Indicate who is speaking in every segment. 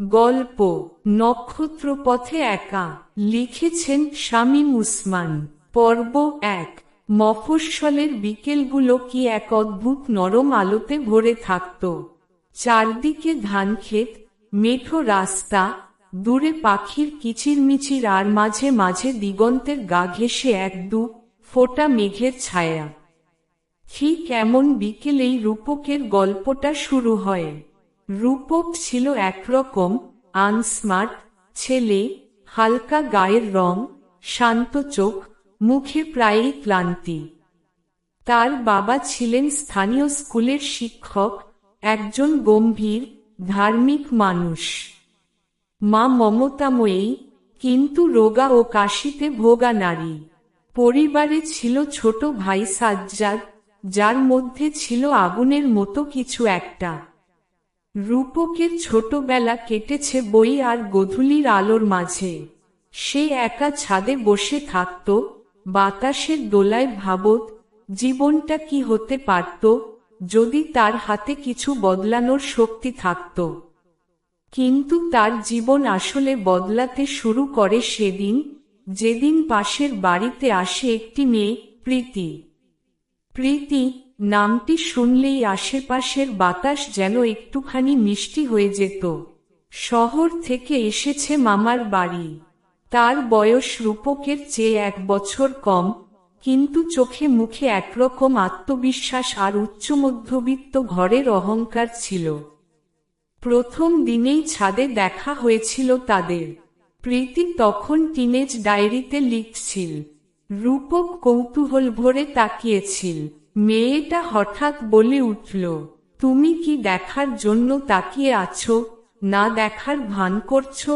Speaker 1: গল্প, নক্ষত্রপথে একা, লিখেছেন শামীম উসমান। পর্ব এক, মফস্বলের বিকেলগুলো কি এক অদ্ভুত নরম আলোতে ভরে থাকত? চারদিকে ধানক্ষেত, মেঠো রাস্তা, দূরে পাখির কিচিরমিচির আর মাঝে মাঝে দিগন্তের গা ঘেসে এক দু ফোঁটা মেঘের ছায়া। ঠিক এমন বিকেলেই রূপকের গল্পটা শুরু হয়। রূপক ছিল একরকম, আনস্মার্ট, ছেলে, হালকা গায়ের রং, শান্ত চোখ, মুখে প্রায়ই ক্লান্তি। তার বাবা ছিলেন স্থানীয় স্কুলের শিক্ষক, একজন গম্ভীর, ধার্মিক মানুষ। মা মমতাময়ী কিন্তু রোগা ও কাশিতে ভোগা নারী। পরিবারে ছিল ছোট ভাই সাজ্জাদ, যার মধ্যে ছিল আগুনের মতো কিছু একটা। রূপকের ছোটবেলা কেটেছে বই আর গধূলির আলোর মাঝে। সে একা ছাদে বসে থাকত, বাতাসের দোলায় ভাবত, জীবনটা কি হতে পারত, যদি তার হাতে কিছু বদলানোর শক্তি থাকত। কিন্তু তার জীবন আসলে বদলাতে শুরু করে সেদিন, যেদিন পাশের বাড়িতে আসে একটি মেয়ে, প্রীতি। প্রীতি নামটি শুনলেই আশেপাশের বাতাস যেন একটুখানি মিষ্টি হয়ে যেত। শহর থেকে এসেছে মামার বাড়ি। তার বয়স রূপকের চেয়ে এক বছর কম, কিন্তু চোখে মুখে একরকম আত্মবিশ্বাস আর উচ্চ মধ্যবিত্ত ঘরের অহংকার ছিল। প্রথম দিনেই ছাদে দেখা হয়েছিল তাদের। প্রীতি তখন টিনেজ ডায়েরিতে লিখছিল, রূপক কৌতূহল ভরে তাকিয়েছিল। মেয়েটা হঠাৎ বলে উঠল, তুমি কি দেখার জন্য তাকিয়ে আছো? না দেখার ভান করছ?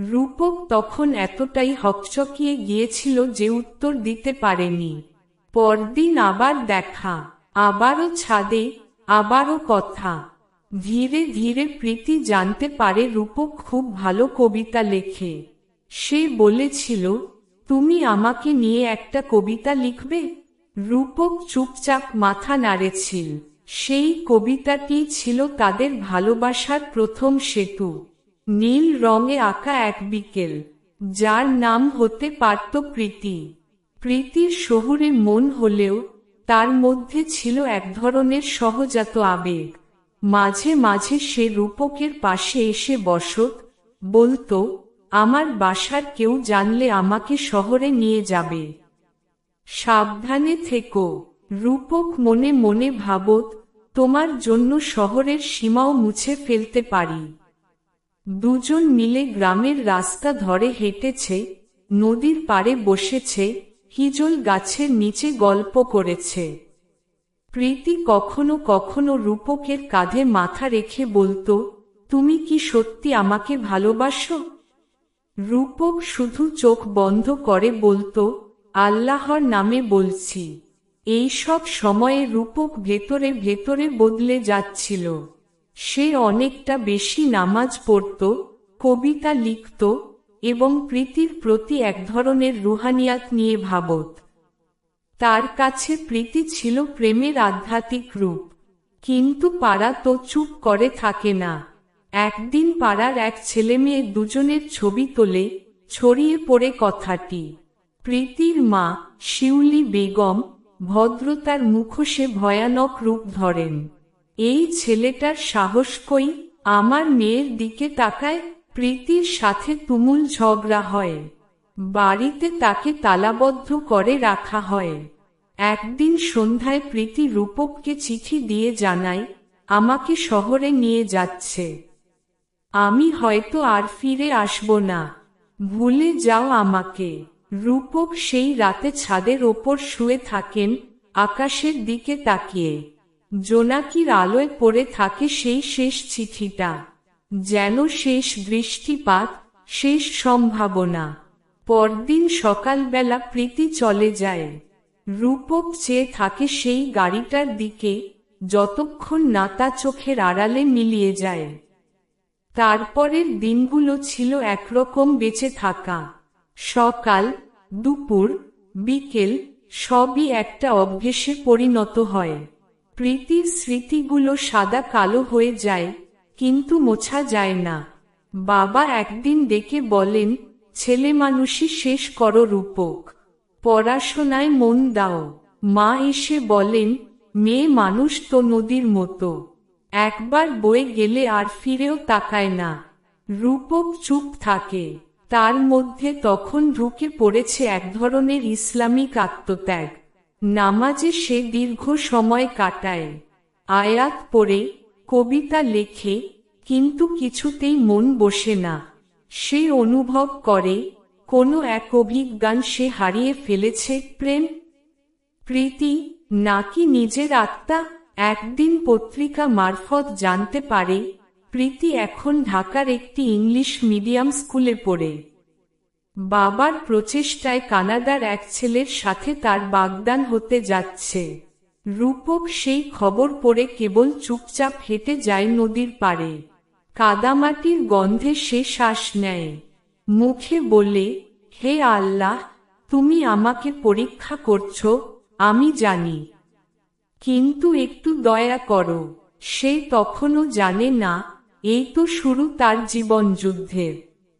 Speaker 1: রূপক তখন এতটাই হকচকিয়ে গিয়েছিল যে উত্তর দিতে পারেনি। পরদিন আবার দেখা, আবারও ছাদে, আবারও কথা। ধীরে ধীরে প্রীতি জানতে পারে রূপক খুব ভালো কবিতা লেখে। সে বলেছিল, তুমি আমাকে নিয়ে একটা কবিতা লিখবে? রূপক চুপচাপ মাথা নাড়েছিল সেই কবিতাটি ছিল তাদের ভালোবাসার প্রথম সেতু। নীল রঙে আঁকা এক বিকেল, যার নাম হতে পারত প্রীতি। প্রীতির শহুরে মন হলেও তার মধ্যে ছিল এক ধরনের সহজাত আবেগ। মাঝে মাঝে সে রূপকের পাশে এসে বসত, বলতো, আমার বাসার কেউ জানলে আমাকে শহরে নিয়ে যাবে। সাবধানে থেকো। রূপক মনে মনে ভাবত, তোমার জন্য শহরের সীমাও মুছে ফেলতে পারি। দুজন মিলে গ্রামের রাস্তা ধরে হেঁটেছে, নদীর পাড়ে বসেছে, হিজল গাছের নিচে গল্প করেছে। প্রীতি কখনো কখনো রূপকের কাঁধে মাথা রেখে বলতো, তুমি কি সত্যি আমাকে ভালোবাসো? রূপক শুধু চোখ বন্ধ করে বলতো আল্লাহর নামে বলছি, এই সব সময়ে রূপক ভেতরে ভেতরে বদলে যাচ্ছিল। সে অনেকটা বেশি নামাজ পড়ত, কবিতা লিখত এবং প্রীতির প্রতি এক ধরনের রুহানিয়াত নিয়ে ভাবত। তার কাছে প্রীতি ছিল প্রেমের আধ্যাত্মিক রূপ, কিন্তু পাড়া তো চুপ করে থাকে না। একদিন পাড়ার এক ছেলে মেয়ে দুজনের ছবি তোলে, ছড়িয়ে পড়ে কথাটি। প্রীতির মা শিউলি বেগম ভদ্রতার মুখোশে ভয়ানক রূপ ধরেন। এই ছেলেটার সাহস কই? আমার মেয়ের দিকে তাকায় প্রীতির সাথে তুমুল ঝগড়া হয়। বাড়িতে তাকে তালাবদ্ধ করে রাখা হয়। একদিন সন্ধ্যায় প্রীতি রূপককে চিঠি দিয়ে জানায়, আমাকে শহরে নিয়ে যাচ্ছে। আমি হয়তো আর ফিরে আসব না। ভুলে যাও আমাকে। রূপক সেই রাতে ছাদের ওপর শুয়ে থাকেন, আকাশের দিকে তাকিয়ে। জোনাকির আলোয় পড়ে থাকে সেই শেষ চিঠিটা। যেন শেষ দৃষ্টিপাত, শেষ সম্ভাবনা। পরদিন সকালবেলা প্রীতি চলে যায়। রূপক চেয়ে থাকে সেই গাড়িটার দিকে, যতক্ষণ না তা চোখের আড়ালে মিলিয়ে যায়। তারপরের দিনগুলো ছিল একরকম বেঁচে থাকা। সকাল, দুপুর, বিকেল সবই একটা অভ্যেসে পরিণত হয়। প্রীতির স্মৃতিগুলো সাদা কালো হয়ে যায়, কিন্তু মোছা যায় না। বাবা একদিন ডেকে বলেন, ছেলে মানুষই শেষ করো রূপক। পড়াশোনায় মন দাও। মা এসে বলেন, মেয়ে মানুষ তো নদীর মতো। একবার বয়ে গেলে আর ফিরেও তাকায় না। রূপক চুপ থাকে। তার মধ্যে তখন ঢুকে পড়েছে এক ধরনের ইসলামিক আত্মত্যাগ। নামাজে সে দীর্ঘ সময় কাটায়। আয়াত পড়ে, কবিতা লেখে, কিন্তু কিছুতেই মন বসে না। সে অনুভব করে, কোনো এক অভিজ্ঞান সে হারিয়ে ফেলেছে, প্রেম, প্রীতি, নাকি নিজের আত্মা, একদিন পত্রিকা মারফত জানতে পারে প্রীতি এখন ঢাকার একটি ইংলিশ মিডিয়াম স্কুলে পড়ে। বাবার প্রচেষ্টায় কানাডার এক ছেলের সাথে তার বাগদান হতে যাচ্ছে। রূপক সেই খবর পড়ে কেবল চুপচাপ হেঁটে যায় নদীর পাড়ে। কাদামাটির গন্ধে সে শ্বাস নেয়। মুখে বলে, হে আল্লাহ, তুমি আমাকে পরীক্ষা করছ, আমি জানি। কিন্তু একটু দয়া করো। সে তখনও জানে না এই তো শুরু তার জীবন যুদ্ধের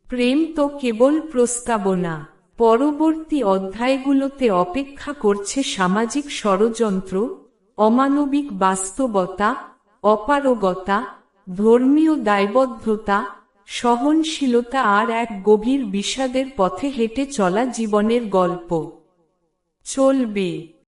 Speaker 1: প্রেম তো কেবল প্রস্তাবনা। পরবর্তী অধ্যায়গুলোতে অপেক্ষা করছে সামাজিক ষড়যন্ত্র, অমানবিক বাস্তবতা, অপারগতা, ধর্মীয় দায়বদ্ধতা, সহনশীলতা আর এক গভীর বিষাদের পথে হেঁটে চলা জীবনের গল্প। চলবে।